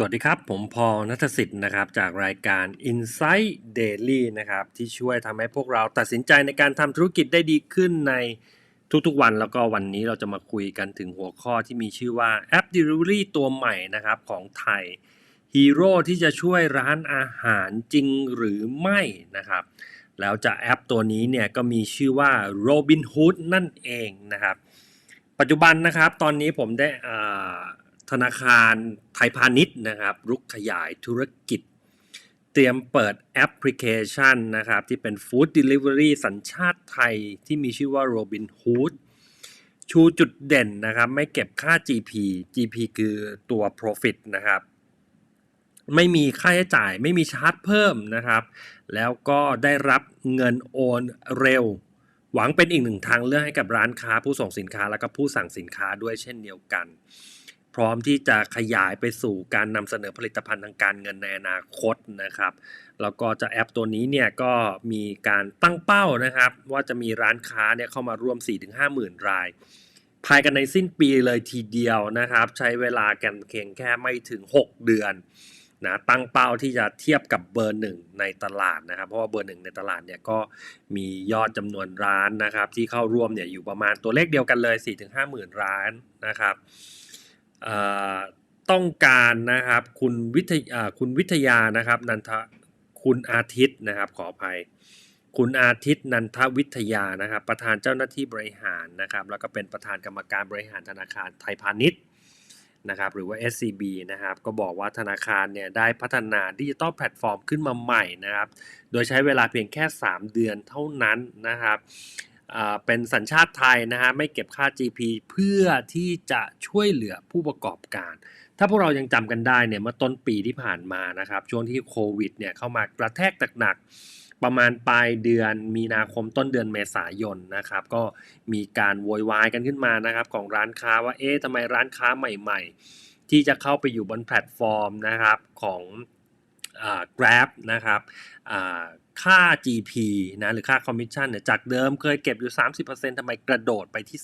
สวัสดีครับ ผมพอนัทสิทธิ์นะครับ จากรายการ Insight Daily นะครับ ที่ช่วยทำให้พวกเราตัดสินใจในการทำธุรกิจได้ดีขึ้นในทุกๆวันแล้วก็วันนี้เราจะมาคุยกันถึงหัวข้อที่มีชื่อว่าแอป Delivery ตัวใหม่นะครับของไทยฮีโร่ที่จะช่วยร้านอาหารจริงหรือไม่นะครับ แล้วจะแอปตัวนี้เนี่ยก็มีชื่อว่า Robinhood นั่นเองนะครับ ปัจจุบันนะครับตอนนี้ผมได้อ่า ธนาคารไทยพาณิชย์นะครับรุกขยายธุรกิจ เตรียมเปิดแอปพลิเคชันนะครับที่เป็น Food Delivery สัญชาติไทยที่มีชื่อว่า Robinhood ชูจุดเด่นนะครับไม่เก็บค่า GP GP คือตัว Profit นะครับ ไม่มีค่าใช้จ่ายไม่มีชาร์จเพิ่มนะครับ แล้วก็ได้รับเงินโอนเร็ว หวังเป็นอีกหนึ่งทางเลือกให้กับร้านค้าผู้ส่งสินค้า และก็ผู้สั่งสินค้าด้วยเช่นเดียวกัน ร้อมที่จะขยายไปสู่การนำเสนอผลิตภัณฑ์ทางการเงินในอนาคตนะครับ แล้วก็จะแอปตัวนี้เนี่ยก็มีการตั้งเป้านะครับ ว่าจะมีร้านค้าเนี่ยเข้ามาร่วม 4-5หมื่นราย ภายกันในสิ้นปีเลยทีเดียวนะครับ ใช้เวลากันเพียงแค่ไม่ถึง 6 เดือนนะตั้งเป้าที่จะเทียบกับเบอร์หนึ่งในตลาดนะครับ เพราะว่าเบอร์หนึ่งในตลาดเนี่ยก็มียอดจำนวนร้านนะครับ ที่เข้าร่วมเนี่ยอยู่ประมาณตัวเลขเดียวกันเลย 4-5หมื่นร้านนะครับ ต้องการนะครับคุณวิทยาคุณวิทยานะครับนันทคุณอาทิตย์นะครับขออภัย คุณอาทิตย์นันทวิทยานะครับ ประธานเจ้าหน้าที่บริหารนะครับ แล้วก็เป็นประธานกรรมการบริหารธนาคารไทยพาณิชย์นะครับหรือว่า SCB นะครับก็บอกว่าธนาคารเนี่ยได้พัฒนาดิจิตอลแพลตฟอร์มขึ้นมาใหม่นะครับ โดยใช้เวลาเพียงแค่ 3 เดือนเท่านั้นนะครับ เป็นสัญชาติไทยนะฮะไม่เก็บค่า GP เพื่อที่จะช่วยเหลือผู้ประกอบการ ถ้าพวกเรายังจำกันได้เนี่ยเมื่อต้นปีที่ผ่านมานะครับ ช่วงที่โควิดเนี่ยเข้ามากระแทกหนักๆประมาณปลายเดือนมีนาคมต้นเดือนเมษายนนะครับ ก็มีการโวยวายกันขึ้นมานะครับ ของร้านค้าว่าเอ๊ะทำไมร้านค้าใหม่ ๆ ที่จะเข้าไปอยู่บนแพลตฟอร์มนะครับของอ่า Grab นะครับอ่า ค่า GP นะหรือค่าคอมมิชชั่นเนี่ยจากเดิมเคยเก็บอยู่ 30%ทำไมกระโดดไปที่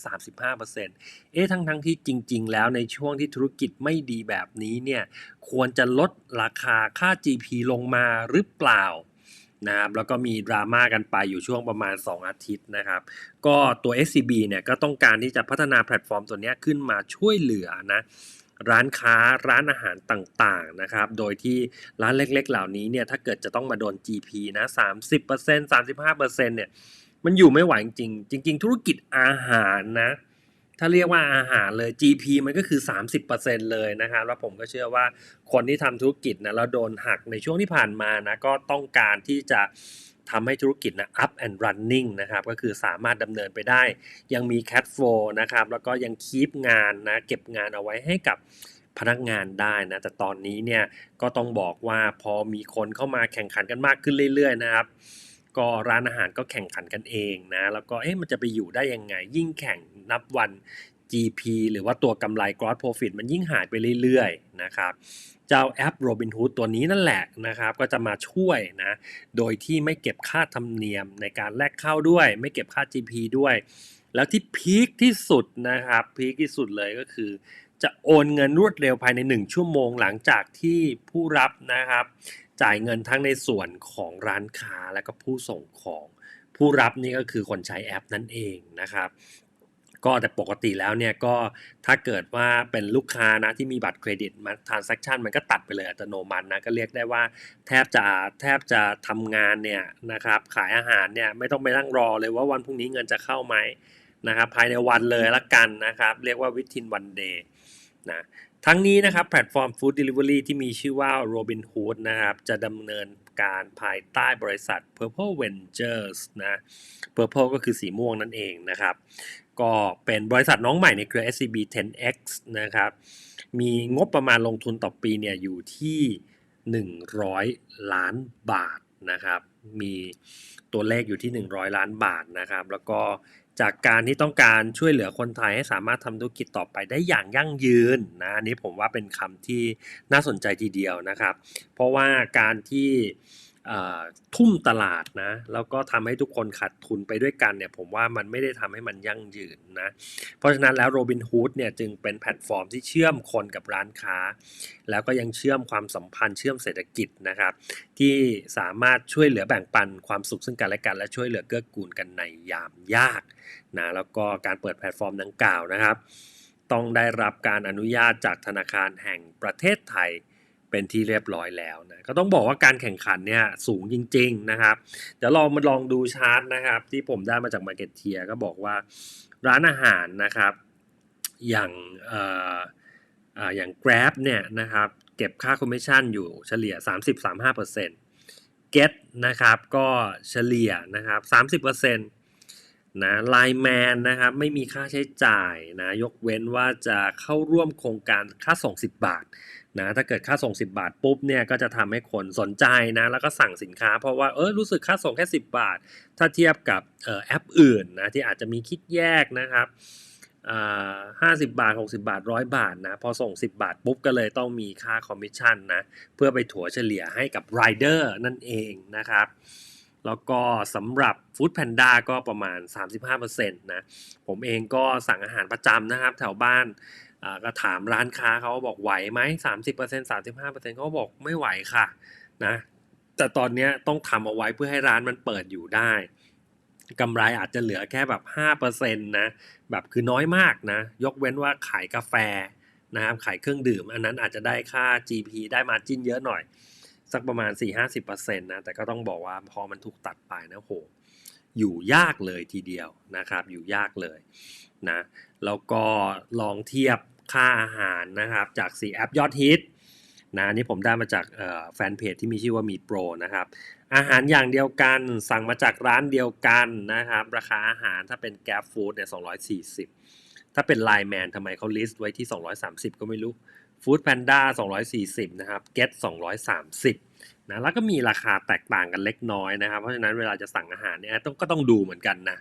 35%เอ๊ะทั้งทั้งที่จริง ๆ แล้วในช่วงที่ธุรกิจไม่ดีแบบนี้เนี่ยควรจะลดราคาค่า GP ลงมาหรือเปล่านะครับแล้วก็มีดราม่ากันไปอยู่ช่วงประมาณ 2 อาทิตย์นะครับ ก็ตัว SCB เนี่ยก็ต้องการที่จะพัฒนาแพลตฟอร์มตัวเนี้ยขึ้นมาช่วยเหลือนะ ร้านค้าร้านอาหารต่างๆนะครับ โดยที่ร้านเล็กๆ เหล่านี้เนี่ยถ้าเกิดจะต้องมาโดน GP นะ30% 35%เนี่ยมันอยู่ไม่ไหวจริงจริง ๆ ธุรกิจอาหารนะถ้าเรียกว่าอาหารเลย GP มันก็คือ 30%เลยนะครับแล้วผมก็เชื่อว่าคนที่ทำธุรกิจนะแล้วโดนหักในช่วงที่ผ่านมานะก็ต้องการที่จะ ทำให้ธุรกิจนะ up and running นะครับ ก็คือสามารถดำเนินไปได้ ยังมี cash flow นะครับ แล้วก็ยังคีปงานนะ เก็บงานเอาไว้ให้กับพนักงานได้นะ แต่ตอนนี้เนี่ยก็ต้องบอกว่าพอมีคนเข้ามาแข่งขันกันมากขึ้นเรื่อยๆนะครับ ก็ร้านอาหารก็แข่งขันกันเองนะ แล้วก็เอ๊ะมันจะไปอยู่ได้ยังไง ยิ่งแข่งนับวัน GP หรือว่าตัวกำไร gross profit มันยิ่งหายไปเรื่อยๆนะครับเจ้าแอป Robinhood ตัวนี้นั่นแหละนะครับ ก็จะมาช่วยนะ โดยที่ไม่เก็บค่าธรรมเนียมในการแลกเข้าด้วย ไม่เก็บค่า GP ด้วย แล้วที่พีคที่สุดนะครับพีคที่สุดเลยก็คือ จะโอนเงินรวดเร็วภายใน 1 ชั่วโมงหลังจากที่ผู้รับนะครับ จ่ายเงินทั้งในส่วนของร้านค้าและก็ผู้ส่งของผู้รับนี่ก็คือคนใช้แอปนั่นเองนะครับ ก็แต่ปกติแล้วเนี่ยก็ถ้าเกิดว่าเป็นลูกค้านะที่มีบัตรเครดิตมา transaction มันก็ตัดไปเลยอัตโนมัตินะก็เรียกได้ว่าแทบจะแทบจะทำงานเนี่ยนะครับขายอาหารเนี่ยไม่ต้องไปนั่งรอเลยว่าวันพรุ่งนี้เงินจะเข้าไหมนะครับภายในวันเลยละกันนะครับเรียกว่า within one day นะทั้งนี้นะครับแพลตฟอร์ม Food Delivery ที่มีชื่อว่า Robinhood นะครับจะดำเนินการภายใต้บริษัท Purple Ventures นะ Purple ก็คือสีม่วงนั่นเองนะครับ ก็เป็นบริษัทน้องใหม่ในเครือ SCB 10X นะครับ มีงบประมาณลงทุนต่อปีเนี่ยอยู่ที่ 100 ล้านบาทนะครับ มีตัวเลขอยู่ที่ 100 ล้านบาทนะครับ แล้วก็จากการที่ต้องการช่วยเหลือคนไทยให้สามารถทำธุรกิจต่อไปได้อย่างยั่งยืนนะอันนี้ผมว่าเป็นคำที่น่าสนใจทีเดียวนะครับ เพราะว่าการที่ ทุ่มตลาดนะ แล้วก็ทำให้ทุกคนขาดทุนไปด้วยกันเนี่ย ผมว่ามันไม่ได้ทำให้มันยั่งยืนนะ เพราะฉะนั้นแล้ว Robinhood เนี่ยจึงเป็นแพลตฟอร์มที่เชื่อมคนกับร้านค้า แล้วก็ยังเชื่อมความสัมพันธ์เชื่อมเศรษฐกิจนะครับ ที่สามารถช่วยเหลือแบ่งปันความสุขซึ่งกันและกัน และช่วยเหลือเกื้อกูลกันในยามยากนะแล้วก็การเปิดแพลตฟอร์มดังกล่าวนะครับ ต้องได้รับการอนุญาตจากธนาคารแห่งประเทศไทย เป็นที่เรียบร้อยแล้วนะก็ต้องบอกว่าการแข่งขันเนี่ยสูงจริง ๆนะครับ เดี๋ยวลองมาลองดูชาร์ตนะครับ ที่ผมได้มาจาก Market t i e r ก็บอกว่าร้านอาหารนะครับ อย่างเอ่ออ่าอย่าง Grab เนี่ยนะครับ เก็บค่าคอมมิชชั่นอยู่เฉลี่ย 30-35% Get นะครับก็เฉลี่ยนะครับ 30%นะ Line Man นะครับไม่มีค่าใช้จ่ายนะยกเว้นว่าจะเข้าร่วมโครงการค่าส่ง 10 บาท นะถ้าเกิดค่าส่ง 10 บาทปุ๊บเนี่ยก็จะทำให้คนสนใจนะแล้วก็สั่งสินค้า เพราะว่าเออรู้สึกค่าส่งแค่ 10 บาท ถ้าเทียบกับออแอปอื่นนะที่อาจจะมีคิดแยกนะครับห้าสิบบาท 60 บาทร้อยบาทนะพอส่ง 10 บาทปุ๊บก็เลยต้องมีค่าคอมมิชชั่นนะเพื่อไปถัวเฉลี่ยให้กับรายเดอร์นั่นเองนะครับแล้วก็สำหรับ Food Panda ก็ประมาณ 35%นะผมเองก็สั่งอาหารประจำนะครับ แถวบ้าน ก็ถามร้านค้าเขาบอกไหวไหม30% 35%เปอร์เซ็นสามสิบห้าเปอร์เซ็นเขาบอกไม่ไหวค่ะนะแต่ตอนนี้ต้องทำเอาไว้เพื่อให้ร้านมันเปิดอยู่ได้กำไรอาจจะเหลือแค่แบบ5%นะแบบคือน้อยมากนะ ยกเว้นว่าขายกาแฟนะครับขายเครื่องดื่ม อันนั้นอาจจะได้ค่า GP ได้มาจิ้นเยอะหน่อย สักประมาณ 4-50%นะแต่ก็ต้องบอกว่าพอมันถูกตัดไปนะโหอยู่ยากเลยทีเดียวนะครับ อยู่ยากเลยนะแล้วก็ลองเทียบ ค่าอาหารนะครับจาก 4 แอปยอดฮิตนะอันนี่ผมได้มาจากแฟนเพจที่มีชื่อว่ามีโปรนะครับอาหารอย่างเดียวกันสั่งมาจากร้านเดียวกันนะครับราคาอาหารถ้าเป็น g a p Food เนี่ย240 ถ้าเป็น Line Man ทำไมเขาลิสต์ไว้ที่ 230 ก็ไม่รู้ Food Panda 240 นะครับ Get 230 นะแล้วก็มีราคาแตกต่างกันเล็กน้อยนะครับ เพราะฉะนั้นเวลาจะสั่งอาหารเนี่ยต้องก็ต้องดูเหมือนกันนะ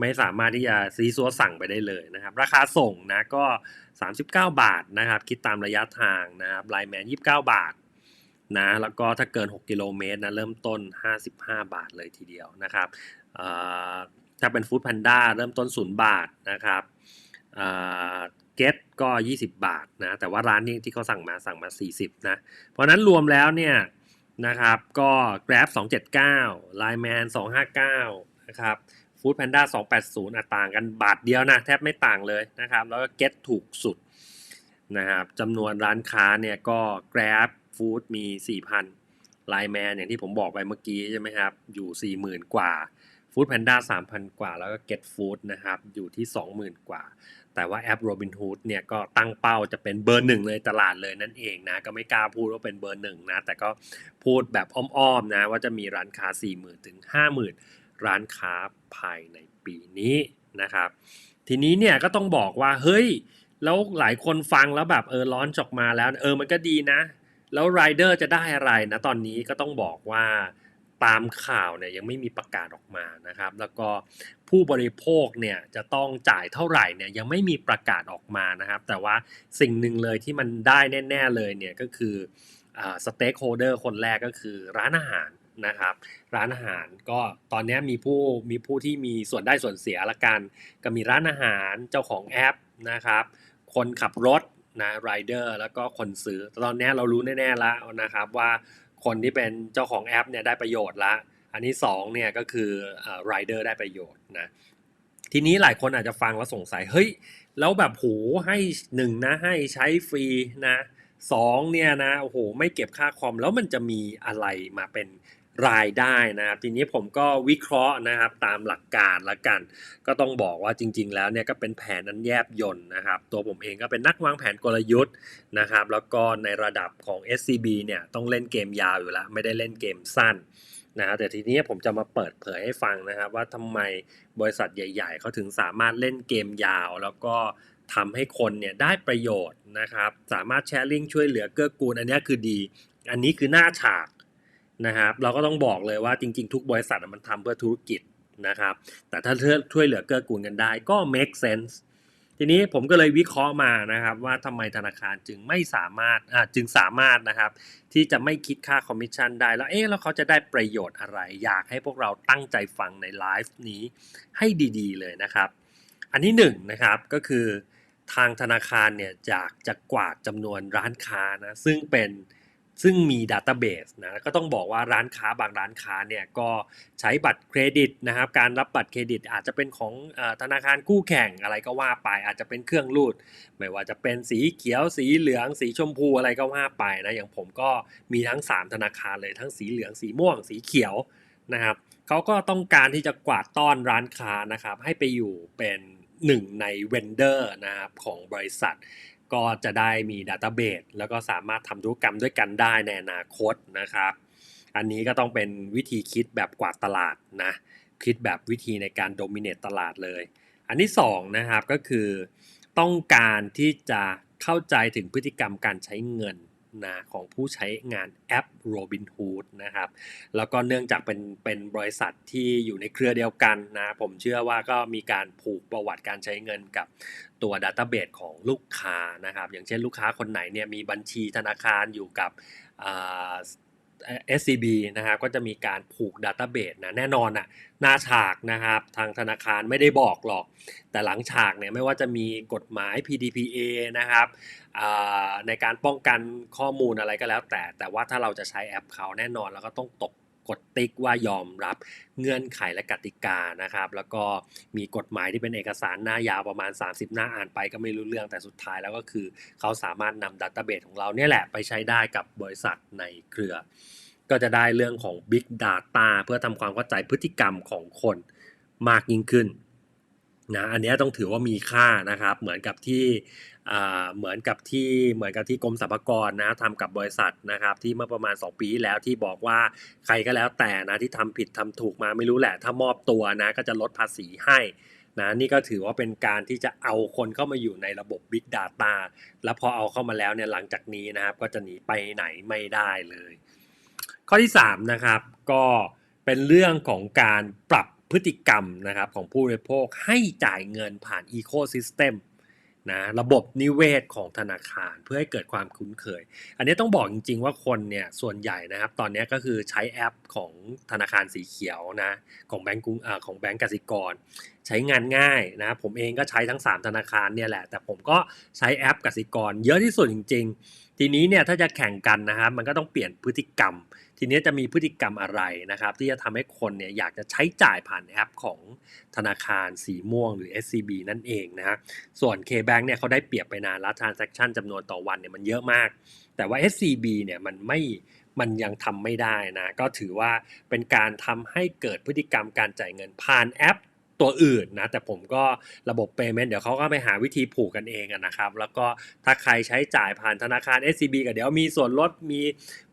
ไม่สามารถที่จะซีซัวสั่งไปได้เลยนะครับ ราคาส่งนะก็ 39 บาทนะครับ คิดตามระยะทางนะครับไลแมน29 บาทนะแล้วก็ถ้าเกิน 6 กิโลเมตรนะเริ่มต้น 55 บาทเลยทีเดียวนะครับถ้าเป็นฟู้ดแพนด้าเริ่มต้น 0 บาทนะครับเก็ตก็ 20 บาทนะแต่ว่าร้านนี้ที่เขาสั่งมาสั่งมา 40 นะ เพราะฉะนั้นรวมแล้วเนี่ยนะครับก็ Grab 279 Line Man 259 นะครับ Food Panda 280อะต่างกันบาทเดียวนะแทบไม่ต่างเลยนะครับแล้วก็ Get ถูกสุดนะครับจำนวนร้านค้าเนี่ยก็ Grab Food มี 4,000 Line Man อย่างที่ผมบอกไปเมื่อกี้ใช่ไหมครับ อยู่ 40,000 กว่า Food Panda 3,000 กว่า แล้วก็ Get Food นะครับ อยู่ที่ 20,000 กว่า แต่ว่าแอป Robinhood เนี่ยก็ตั้งเป้าจะเป็นเบอร์หนึ่งในตลาดเลยนั่นเองนะ ก็ไม่กล้าพูดว่าเป็นเบอร์หนึ่งนะ แต่ก็พูดแบบอ้อมๆนะ ว่าจะมีร้านค้า 40,000 ถึง 50,000 ร้านค้าภายในปีนี้นะครับ ทีนี้เนี่ยก็ต้องบอกว่าเฮ้ยแล้วหลายคนฟังแล้วแบบเออร้อนจอกมาแล้วเออมันก็ดีนะ แล้วไรเดอร์จะได้อะไรนะตอนนี้ก็ต้องบอกว่าตามข่าวเนี่ยยังไม่มีประกาศออกมานะครับ แล้วก็ผู้บริโภคเนี่ยจะต้องจ่ายเท่าไหร่เนี่ยยังไม่มีประกาศออกมานะครับ แต่ว่าสิ่งหนึ่งเลยที่มันได้แน่ ๆเลยเนี่ยก็คือสเต็กโฮเดอร์คนแรกก็คือร้านอาหาร นะครับ ร้านอาหารก็ตอนนี้มีผู้มีผู้ที่มีส่วนได้ส่วนเสียละกัน ก็มีร้านอาหารเจ้าของแอปนะครับ คนขับรถนะไรเดอร์แล้วก็คนซื้อ ตอนนี้เรารู้แน่ๆแล้วนะครับว่าคนที่เป็นเจ้าของแอปเนี่ยได้ประโยชน์ละ อันนี้2เนี่ยก็คือไรเดอร์ได้ประโยชน์นะทีนี้หลายคนอาจจะฟังแล้วสงสัย เฮ้ย แล้วแบบโหให้หนึ่งนะให้ใช้ฟรีนะสองเนี่ยนะโอ้โหไม่เก็บค่าคอมแล้วมันจะมีอะไรมาเป็น รายได้นะครับทีนี้ผมก็วิเคราะห์นะครับตามหลักการละกัน ก็ต้องบอกว่าจริง ๆ แล้วเนี่ยก็เป็นแผนนั้นแยบยนต์นะครับ ตัวผมเองก็เป็นนักวางแผนกลยุทธ์นะครับ แล้วก็ในระดับของ SCB เนี่ยต้องเล่นเกมยาวอยู่แล้ว ไม่ได้เล่นเกมสั้นนะแต่ทีนี้ผมจะมาเปิดเผยให้ฟังนะครับ ว่าทำไมบริษัทใหญ่ ๆเขาถึงสามารถเล่นเกมยาว แล้วก็ทำให้คนเนี่ยได้ประโยชน์นะครับ สามารถแชร์ลิงช่วยเหลือเกื้อกูลอันนี้คือดี อันนี้คือหน้าฉาก นะครับเราก็ต้องบอกเลยว่าจริง ๆ ทุกบริษัทมันทำเพื่อธุรกิจนะครับ แต่ถ้าช่วยเหลือเกื้อกูลกันได้ก็ make sense ทีนี้ผมก็เลยวิเคราะห์มานะครับว่าทำไมธนาคารจึงไม่สามารถจึงสามารถนะครับ ที่จะไม่คิดค่าคอมมิชชั่นได้ แล้วเอ๊ะแล้วเขาจะได้ประโยชน์อะไร อยากให้พวกเราตั้งใจฟังในไลฟ์นี้ให้ดีๆ เลยนะครับ อันที่หนึ่งนะครับก็คือทางธนาคารเนี่ยอยากจะกวาดจำนวนร้านค้านะซึ่งเป็น ซึ่งมีดัตเตอร์เบสนะก็ต้องบอกว่าร้านค้าบางร้านค้าเนี่ยก็ใช้บัตรเครดิตนะครับ การรับบัตรเครดิตอาจจะเป็นของธนาคารคู่แข่งอะไรก็ว่าไป อาจจะเป็นเครื่องรูด ไม่ว่าจะเป็นสีเขียวสีเหลือง สีชมพูอะไรก็ว่าไปนะอย่างผมก็มีทั้ง 3 ธนาคารเลยทั้งสีเหลืองสีม่วง สีเขียวนะครับเขาก็ต้องการที่จะกวาดต้อนร้านค้านะครับให้ไปอยู่เป็นหนึ่งในเวนเดอร์นะครับของบริษัท ก็จะได้มีดัตเตอร์เบสแล้วก็สามารถทำธุรกรรมด้วยกันได้ในอนาคตนะครับ อันนี้ก็ต้องเป็นวิธีคิดแบบกวาดตลาดนะ คิดแบบวิธีในการโดมิเนตตลาดเลย อันที่สองนะครับก็คือต้องการที่จะเข้าใจถึงพฤติกรรมการใช้เงิน นะของผู้ใช้งานแอป Robinhood นะครับ แล้วก็เนื่องจากเป็นเป็นบริษัทที่อยู่ในเครือเดียวกันนะ ผมเชื่อว่าก็มีการผูกประวัติการใช้เงินกับตัวดัตเตอร์เบดของลูกค้านะครับ อย่างเช่นลูกค้าคนไหนเนี่ยมีบัญชีธนาคารอยู่กับ SCB นะครับก็จะมีการผูกดัตเตอร์เบสนะแน่นอนอะหน้าฉากนะครับทางธนาคารไม่ได้บอกหรอก แต่หลังฉากเนี่ยไม่ว่าจะมีกฎหมาย PDPA นะครับในการป้องกันข้อมูลอะไรก็แล้วแต่ แต่ว่าถ้าเราจะใช้แอปเขาแน่นอนแล้วก็ต้องตก กดติ๊กว่ายอมรับเงื่อนไขและกติกานะครับ แล้วก็มีกฎหมายที่เป็นเอกสารหน้ายาวประมาณ 30 หน้าอ่านไปก็ไม่รู้เรื่องแต่สุดท้ายแล้วก็คือ เขาสามารถนำดัตเตอร์เบสของเราเนี่ยแหละไปใช้ได้กับบริษัทในเครือ ก็จะได้เรื่องของ Big Data เพื่อทำความเข้าใจพฤติกรรมของคนมากยิ่งขึ้นนะอันนี้ต้องถือว่ามีค่านะครับ เหมือนกับที่ เหมือนกับที่เหมือนกับที่กรมสรรพากรนะทำกับบริษัทนะครับที่เมื่อประมาณ 2 ปีที่แล้วที่บอกว่าใครก็แล้วแต่นะที่ทำผิดทำถูกมาไม่รู้แหละ ถ้ามอบตัวนะก็จะลดภาษีให้นะนี่ก็ถือว่าเป็นการที่จะเอาคนเข้ามาอยู่ในระบบ Big Data แล้วพอเอาเข้ามาแล้วเนี่ยหลังจากนี้นะครับก็จะหนีไปไหนไม่ได้เลย ข้อที่3นะครับก็เป็นเรื่องของการปรับพฤติกรรมนะครับของผู้บริโภคให้จ่ายเงินผ่าน Ecosystem นะระบบนิเวศของธนาคารเพื่อให้เกิดความคุ้นเคย อันนี้ต้องบอกจริง ๆ ว่าคนเนี่ยส่วนใหญ่นะครับ ตอนนี้ก็คือใช้แอปของธนาคารสีเขียวนะของแบงก์กรุงของแบงก์กสิกร ใช้งานง่ายนะผมเองก็ใช้ทั้ง 3 ธนาคารเนี่ยแหละ แต่ผมก็ใช้แอปกสิกร เยอะที่สุดจริง ๆ ทีนี้เนี่ยถ้าจะแข่งกันนะครับมันก็ต้องเปลี่ยนพฤติกรรม ทีนี้จะมีพฤติกรรมอะไรนะครับ ที่จะทำให้คนเนี่ยอยากจะใช้จ่ายผ่านแอปของธนาคารสีม่วงหรือ SCB นั่นเองนะฮะส่วน KBank เนี่ยเขาได้เปรียบไปนานแล้ว transaction จำนวนต่อวันเนี่ยมันเยอะมาก แต่ว่า SCB เนี่ยมันไม่มันยังทำไม่ได้นะ ก็ถือว่าเป็นการทำให้เกิดพฤติกรรมการจ่ายเงินผ่านแอป ตัวอื่นนะแต่ผมก็ระบบ payment เดี๋ยวเขาก็ไปหาวิธีผูกกันเองนะครับ แล้วก็ถ้าใครใช้จ่ายผ่านธนาคาร SCB ก็เดี๋ยวมีส่วนลดมี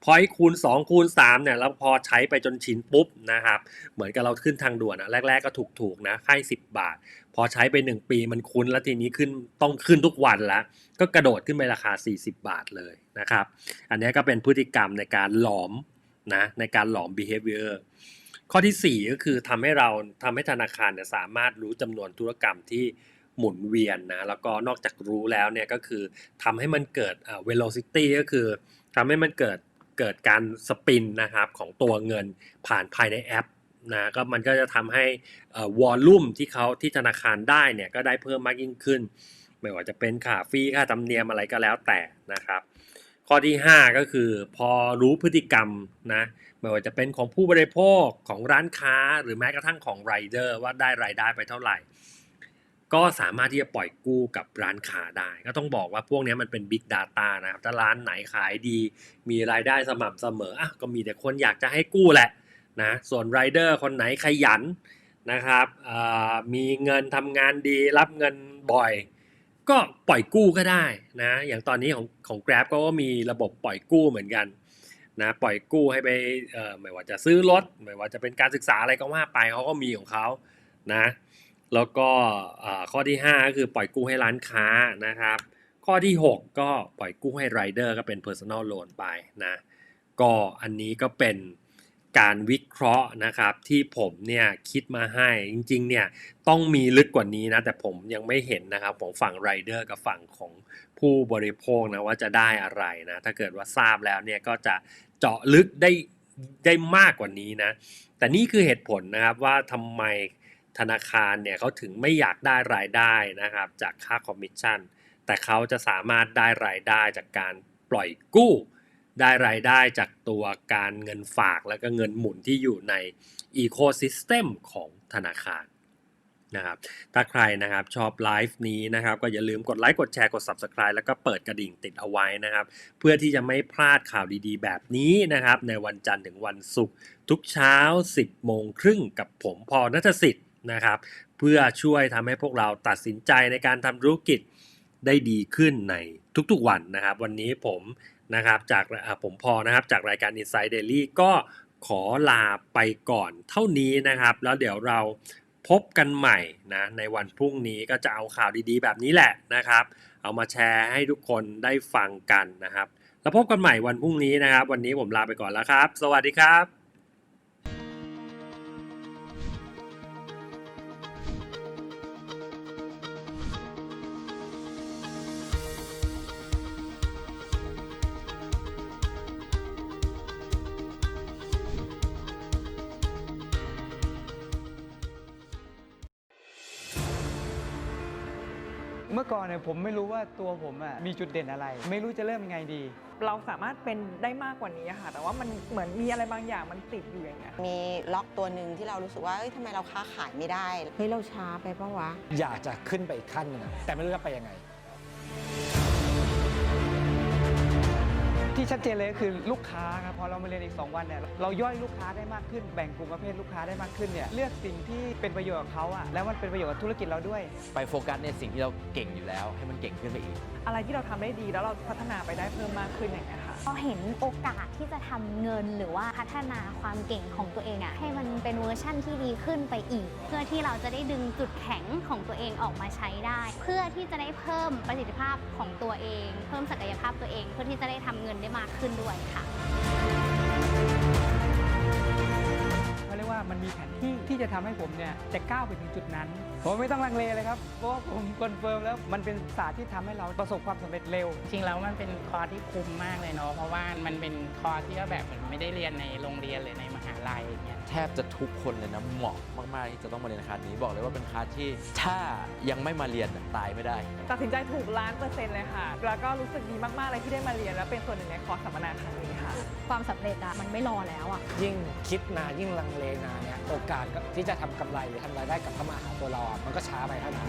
point คูณ 2 คูณ3เนี่ยแล้วพอใช้ไปจนชินปุ๊บนะครับ เหมือนกับเราขึ้นทางด่วนอะแรก ๆ ก็ถูกๆนะค่าย10 บาท พอใช้ไป 1 ปีมันคุ้นแล้วทีนี้ขึ้นต้องขึ้นทุกวันแล้วก็กระโดดขึ้นไปราคา 40 บาทเลยนะครับ อันนี้ก็เป็นพฤติกรรมในการหลอมนะในการหลอม behavior ข้อที่ 4 ก็คือทำให้เราทำให้ธนาคารเนี่ยสามารถรู้จำนวนธุรกรรมที่หมุนเวียนนะแล้วก็นอกจากรู้แล้วเนี่ยก็คือทำให้มันเกิด velocity ก็คือทำให้มันเกิดเกิดการสปินนะครับของตัวเงินผ่านภายในแอปนะก็มันก็จะทำให้วอลลุ่มที่เขาที่ธนาคารได้เนี่ยก็ได้เพิ่มมากยิ่งขึ้น ไม่ว่าจะเป็นค่าฟรีค่าธรรมเนียมอะไรก็แล้วแต่นะครับ ข้อที่ 5 ก็คือพอรู้พฤติกรรมนะ ไม่ว่าจะเป็นของผู้บริโภคของร้านค้าหรือแม้กระทั่งของไรเดอร์ว่าได้รายได้ไปเท่าไหร่ ก็สามารถที่จะปล่อยกู้กับร้านค้าได้ ก็ต้องบอกว่าพวกนี้มันเป็น Big Data นะครับถ้าร้านไหนขายดี มีรายได้สม่ำเสมออะก็มีแต่คนอยากจะให้กู้แหละนะส่วนไรเดอร์คนไหนขยันนะครับมีเงินทำงานดีรับเงินบ่อย ก็ปล่อยกู้ก็ได้นะอย่างตอนนี้ของของ Grab ก็มีระบบปล่อยกู้เหมือนกัน นะปล่อยกู้ให้ไปเอ่อไม่ว่าจะซื้อรถไม่ว่าจะเป็นการศึกษาอะไรก็ว่าไปเขาก็มีของเขานะแล้วก็ข้อที่ 5 ก็คือปล่อยกู้ให้ร้านค้านะครับ ข้อที่ 6 ก็ปล่อยกู้ให้ไรเดอร์ก็เป็น personal loan ไปนะก็อันนี้ก็เป็นการวิเคราะห์นะครับที่ผมเนี่ยคิดมาให้จริงๆเนี่ยต้องมีลึกกว่านี้นะแต่ผมยังไม่เห็นนะครับของฝั่งไรเดอร์กับฝั่งของ ผู้บริโภคนะว่าจะได้อะไรนะถ้าเกิดว่าทราบแล้วเนี่ยก็จะเจาะลึกได้ได้มากกว่านี้นะแต่นี่คือเหตุผลนะครับว่าทำไมธนาคารเนี่ยเขาถึงไม่อยากได้รายได้นะครับจากค่าคอมมิชชั่นแต่เขาจะสามารถได้รายได้จากการปล่อยกู้ ได้รายได้จากตัวการเงินฝากแล้วก็เงินหมุนที่อยู่ในอีโค y ิสเต็มของธนาคาร นะครับถ้าใครนะครับชอบไลฟ์นี้นะครับก็อย่าลืมกดไลค์กดแชร์กด Subscribe แล้วก็เปิดกระดิ่งติดเอาไว้นะครับ เพื่อที่จะไม่พลาดข่าวดีๆ แบบนี้นะครับ ในวันจันทร์ถึงวันศุกร์ทุกเช้า 10 โมงครึ่งกับผมพอนัทสิทธิ์นะครับ เพื่อช่วยทำให้พวกเราตัดสินใจในการทำธุรกิจได้ดีขึ้นในทุกๆวันนะครับ วันนี้ผมนะครับจากผมพอนะครับจากรายการ Inside Daily ก็ขอลาไปก่อนเท่านี้นะครับ แล้วเดี๋ยวเรา พบกันใหม่นะในวันพรุ่งนี้ก็จะเอาข่าวดีๆ แบบนี้แหละนะครับ เอามาแชร์ให้ทุกคนได้ฟังกันนะครับ แล้วพบกันใหม่วันพรุ่งนี้นะครับ วันนี้ผมลาไปก่อนแล้วครับ สวัสดีครับ ก่อนเนี่ยผมไม่รู้ว่าตัวผมอะมีจุดเด่นอะไร ไม่รู้จะเริ่มยังไงดี เราสามารถเป็นได้มากกว่านี้ค่ะ แต่ว่ามันเหมือนมีอะไรบางอย่างมันติดอยู่อย่างเงี้ยมีล็อกตัวหนึ่งที่เรารู้สึกว่าเอ้ยทำไมเราค้าขายไม่ได้ เฮ้ย เราช้าไปปะวะ อยากจะขึ้นไปอีกขั้นหนึงอะแต่ไม่รู้จะไปยังไง ที่ชัดเจนเลยก็คือลูกค้าครับพอเรามาเรียนอีก 2 วันเนี่ยเราย่อยลูกค้าได้มากขึ้นแบ่งกลุ่มประเภทลูกค้าได้มากขึ้นเนี่ยเลือกสิ่งที่เป็นประโยชน์กับเขาอะแล้วมันเป็นประโยชน์กับธุรกิจเราด้วย ไปโฟกัสในสิ่งที่เราเก่งอยู่แล้ว ให้มันเก่งขึ้นไปอีก อะไรที่เราทำได้ดีแล้วเราพัฒนาไปได้เพิ่มมากขึ้นอย่างเงี้ยค่ะ พอเห็นโอกาสที่จะทำเงินหรือว่าพัฒนาความเก่งของตัวเองอะให้มันเป็นเวอร์ชั่นที่ดีขึ้นไปอีก เพื่อที่เราจะได้ดึงจุดแข็งของตัวเองออกมาใช้ได้ เพื่อที่จะได้เพิ่มประสิทธิภาพของตัวเอง เพิ่มศักยภาพตัวเอง เพื่อที่จะได้ทำเงินได้มากขึ้นด้วยค่ะ มันมีแผนที่ที่จะทำให้ผมเนี่ยจะก้าวไปถึงจุดนั้น ผมไม่ต้องลังเลเลยครับ เพราะว่าผมคอนเฟิร์มแล้วมันเป็นศาสตร์ที่ทำให้เราประสบความสำเร็จเร็ว จริงๆแล้วมันเป็นคอร์สที่คุ้มมากเลยเนาะเพราะว่ามันเป็นคอร์สที่ก็แบบเหมือนไม่ได้เรียนในโรงเรียนหรือในมหาลัยอย่างเงี้ย แทบจะทุกคนเลยนะเหมาะมากๆที่จะต้องมาเรียนคลาสนี้บอกเลยว่าเป็นคลาสที่ถ้ายังไม่มาเรียนน่ะตายไม่ได้ ตัดสินใจถูกล้านเปอร์เซ็นต์เลยค่ะ แล้วก็รู้สึกดีมากๆเลยที่ได้มาเรียน และเป็นส่วนหนึ่งในคอร์สสัมมนาครั้งนี้ค่ะ ความสำเร็จอะมันไม่รอแล้วอะยิ่งคิดนานยิ่งลังเลนานเนี่ยโอกาสที่จะทำกำไรหรือทำรายได้กลับเข้ามาหาตัวเราอะมันก็ช้าไปเท่านั้น